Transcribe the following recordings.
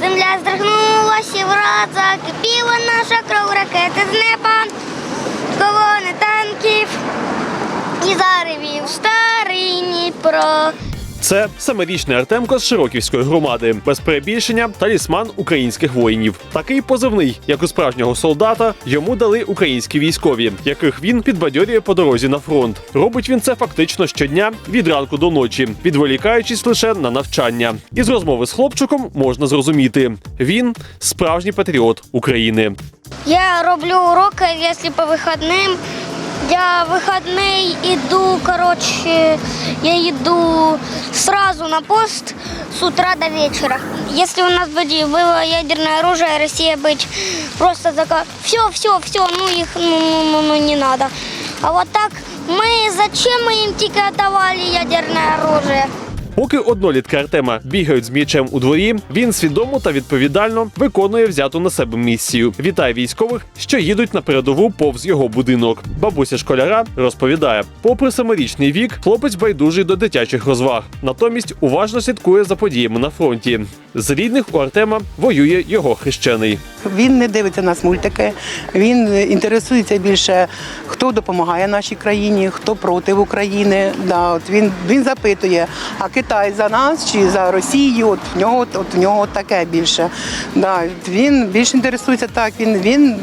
земля здригнулася враз закипіла наша кров ракети з неба, колони танків і заревів старий Дніпро. Це семирічний Артемко з Широківської громади, без перебільшення талісман українських воїнів. Такий позивний, як у справжнього солдата, йому дали українські військові, яких він підбадьорює по дорозі на фронт. Робить він це фактично щодня від ранку до ночі, відволікаючись лише на навчання. Із розмови з хлопчиком можна зрозуміти: він справжній патріот України. Я роблю уроки, якщо по вихідним. Я в выходные иду, короче, я иду сразу на пост с утра до вечера. Если у нас бы было ядерное оружие, Россия быть просто такая, все, все, все, ну их, ну, ну, ну, ну, не надо. А вот так мы, зачем мы им отдавали ядерное оружие? Поки однолітки Артема бігають з м'ячем у дворі, він свідомо та відповідально виконує взяту на себе місію. Вітає військових, що їдуть на передову повз його будинок. Бабуся школяра розповідає: попри семирічний вік, хлопець байдужий до дитячих розваг. Натомість уважно слідкує за подіями на фронті. З рідних у Артема воює його хрещений. Він не дивиться нас мультики. Він інтересується більше, хто допомагає нашій країні, хто проти України. Да, от він, він запитує, а Китай за нас чи за Росію? От в нього от в нього таке більше. Да, він більше інтересується так. Він він.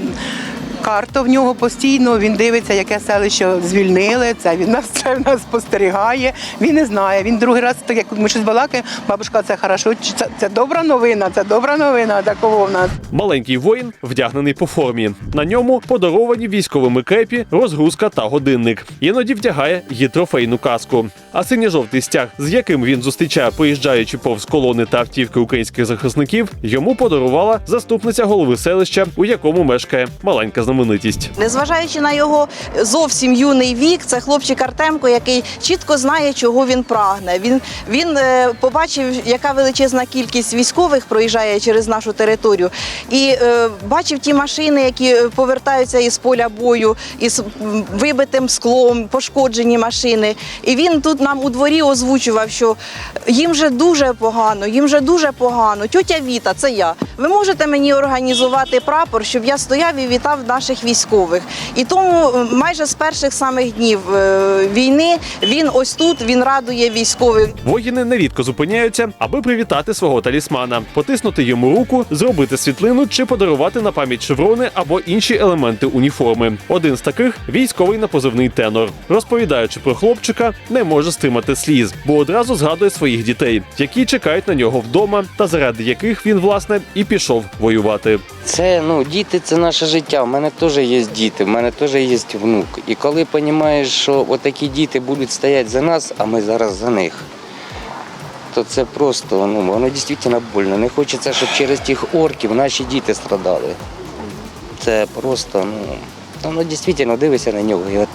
Карта в нього постійно, він дивиться, яке селище звільнили. Це він нас це в нас спостерігає. Він не знає. Він другий раз, так як ми щось балакаємо, бабушка, це хорошо, це, це добра новина, це добра новина такого в нас. Маленький воїн вдягнений по формі. На ньому подаровані військовими кепі, розгрузка та годинник. Іноді вдягає її трофейну каску. А синьо-жовтий стяг, з яким він зустрічає, поїжджаючи повз колони та автівки українських захисників, йому подарувала заступниця голови селища, у якому мешкає маленька знаменитість. Незважаючи на його зовсім юний вік, це хлопчик Артемко, який чітко знає, чого він прагне. Він, він е, побачив, яка величезна кількість військових проїжджає через нашу територію, і е, бачив ті машини, які повертаються із поля бою, із вибитим склом, пошкоджені машини. І він тут нам у дворі озвучував, що їм вже дуже погано, їм вже дуже погано. Тьотя Віта, це я. Ви можете мені організувати прапор, щоб я стояв і вітав наших військових. І тому е, майже з перших самих днів е, війни він ось тут він радує військових. Воїни нерідко зупиняються, аби привітати свого талісмана, потиснути йому руку, зробити світлину чи подарувати на пам'ять шеврони або інші елементи уніформи. Один з таких військовий на позивний тенор. Розповідаючи про хлопчика, не може стримати сліз, бо одразу згадує своїх дітей, які чекають на нього вдома, та заради яких він власне і пішов воювати. Це ну діти це наше життя. У мене теж є діти, в мене теж є внук. І коли розумієш, що отакі діти будуть стояти за нас, а ми зараз за них, то це просто ну воно дійсно больно. Не хочеться, щоб через тих орків наші діти страдали. Це просто, ну воно дійсно дивишся на нього і от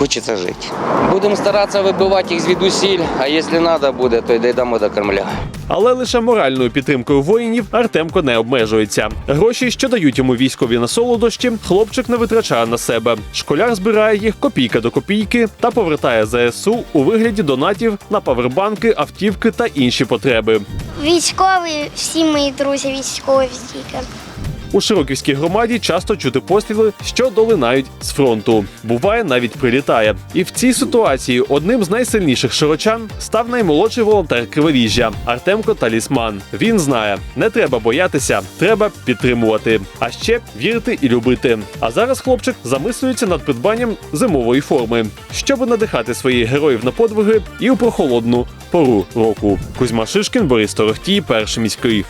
хочеться жити. Будемо старатися вибивати їх звідусіль, а якщо треба буде, то й дійдемо до Кремля. Але лише моральною підтримкою воїнів Артемко не обмежується. Гроші, що дають йому військові на солодощі, хлопчик не витрачає на себе. Школяр збирає їх копійка до копійки та повертає ЗСУ у вигляді донатів на павербанки, автівки та інші потреби. Військові, всі мої друзі військові. У Широківській громаді часто чути постріли, що долинають з фронту. Буває, навіть прилітає. І в цій ситуації одним з найсильніших широчан став наймолодший волонтер Криворіжжя Артемко Талісман. Він знає, не треба боятися, треба підтримувати, а ще вірити і любити. А зараз хлопчик замислюється над придбанням зимової форми, щоб надихати своїх героїв на подвиги і у прохолодну пору року. Кузьма Шишкін, Борис Торохтій, перший міський.